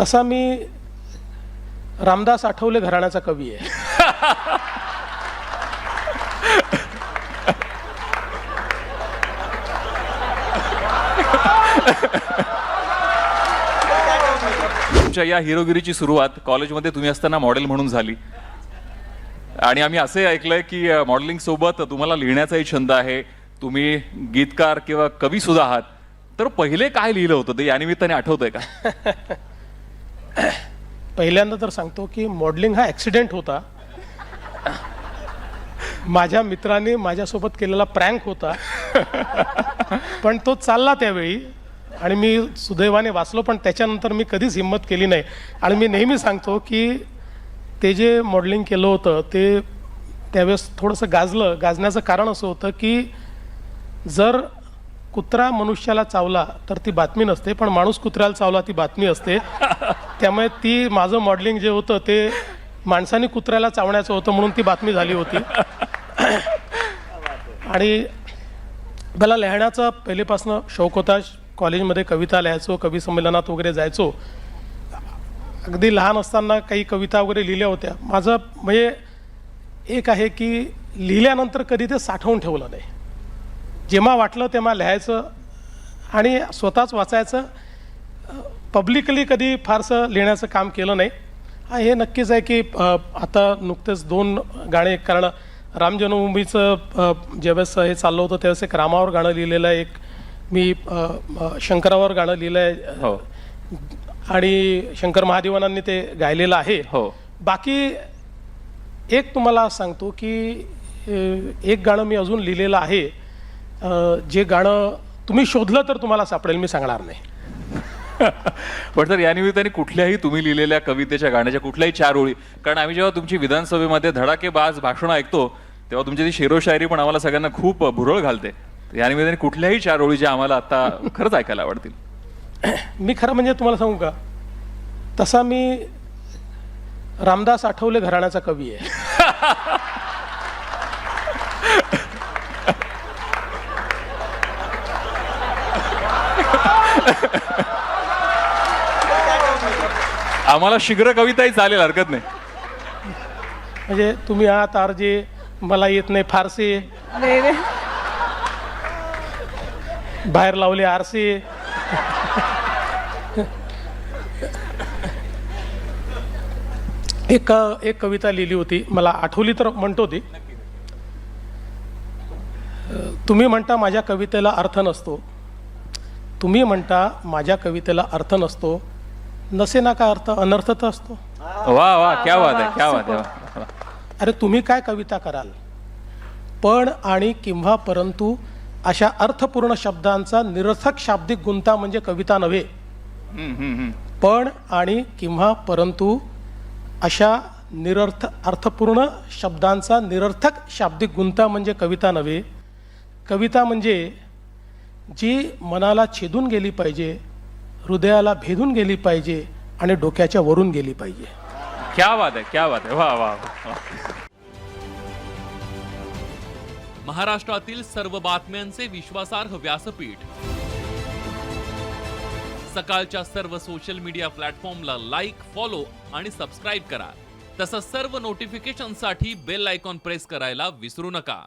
तसा मी रामदास आठवले घराण्याचा कवी आहे. तुमच्या या हिरोगिरीची सुरुवात कॉलेजमध्ये तुम्ही असताना मॉडेल म्हणून झाली. आणि आम्ही असे ऐकलंय की मॉडेलिंग सोबत तुम्हाला लिहिण्याचाही छंद आहे. तुम्ही गीतकार किंवा कवी सुद्धा आहात. तर पहिले काय लिहिलं होतं ते या निमित्ताने आठवतंय का? पहिल्यांदा तर सांगतो की मॉडेलिंग हा ॲक्सिडेंट होता. माझ्या मित्राने माझ्यासोबत केलेला प्रँक होता. पण तो चालला त्यावेळी आणि मी सुदैवाने वाचलो पण त्याच्यानंतर मी कधीच हिंमत केली नाही. आणि मी नेहमी सांगतो की ते जे मॉडेलिंग केलं होतं ते त्यावेळेस थोडंसं गाजलं. गाजण्याचं कारण असं होतं की जर कुत्रा मनुष्याला चावला तर ती बातमी नसते पण माणूस कुत्र्याला चावला ती बातमी असते. त्यामुळे ती माझं मॉडेलिंग जे होतं ते माणसाने कुत्र्याला चावण्याचं होतं म्हणून ती बातमी झाली होती. आणि मला लिहिण्याचा पहिलेपासून शौक होता. कॉलेजमध्ये कविता लिहायचो कवी संमेलनात वगैरे जायचो. अगदी लहान असताना काही कविता वगैरे लिहिल्या होत्या. माझं म्हणजे एक आहे की लिहिल्यानंतर कधी ते साठवून ठेवलं नाही. जेव्हा वाटलं तेव्हा लिहायचं आणि स्वतःच वाचायचं. पब्लिकली कधी फारसं लिहिण्याचं काम केलं नाही. हा हे नक्कीच आहे की आता नुकतेच दोन गाणे कारण राम जन्मभूमीचं ज्यावेळेस हे चाललं होतं त्यावेळेस एक रामावर गाणं लिहिलेलं आहे एक मी शंकरावर गाणं लिहिलं आहे हो. आणि शंकर महादेवानांनी ते गायलेलं आहे. हो. बाकी एक तुम्हाला सांगतो की एक गाणं मी अजून लिहिलेलं आहे जे गाणं तुम्ही शोधलं तर तुम्हाला सापडेल मी सांगणार नाही. पण तर या निमित्ताने कुठल्याही तुम्ही लिहिलेल्या कवितेच्या गाण्याच्या कुठल्याही चार ओळी कारण आम्ही जेव्हा तुमची विधानसभेमध्ये धडाकेबाज भाषणं ऐकतो तेव्हा तुमची ती शेरोशायरी पण आम्हाला सगळ्यांना खूप भुरळ घालते. या निमित्ताने कुठल्याही चार ओळी ज्या आम्हाला आता खरंच ऐकायला आवडतील. मी खरं म्हणजे तुम्हाला सांगू का? तसा मी रामदास आठवले घराण्याचा कवी आहे. आम्हाला शीघ्र कविताही चालेल हरकत नाही. म्हणजे तुम्ही आहात आर जे मला येत नाही फारसे. बाहेर लावले आरसे. एक एक कविता लिहिली होती. मला आठवली तर म्हणतो ती. तुम्ही म्हणता माझ्या कवितेला अर्थ नसतो. तुम्ही म्हणता माझ्या कवितेला अर्थ नसतो. नसे ना का अर्थ? अनर्थ तर असतो. वा वा क्या वा, बात आहे क्या बात आहे. अरे तुम्ही काय कविता कराल? पण आणि किंवा परंतु अशा अर्थपूर्ण शब्दांचा निरर्थक शाब्दिक गुंता म्हणजे कविता नव्हे. पण आणि किंवा परंतु अशा निरर्थ अर्थपूर्ण शब्दांचा निरर्थक शाब्दिक गुंता म्हणजे कविता नव्हे. कविता म्हणजे जी मनाला छेदून गेली पाहिजे हृदयाला भेदून गेली पाहिजे आणि डोक्याच्या वरून गेली पाहिजे. क्या बात आहे क्या बात आहे. वा वा वा. महाराष्ट्रातील सर्व बातम्यांचे विश्वासार्ह व्यासपीठ. सकाळच्या सर्व सोशल मीडिया प्लॅटफॉर्मला लाईक फॉलो आणि सबस्क्राईब करा. तसंच सर्व नोटिफिकेशनसाठी बेल आयकॉन प्रेस करायला विसरू नका.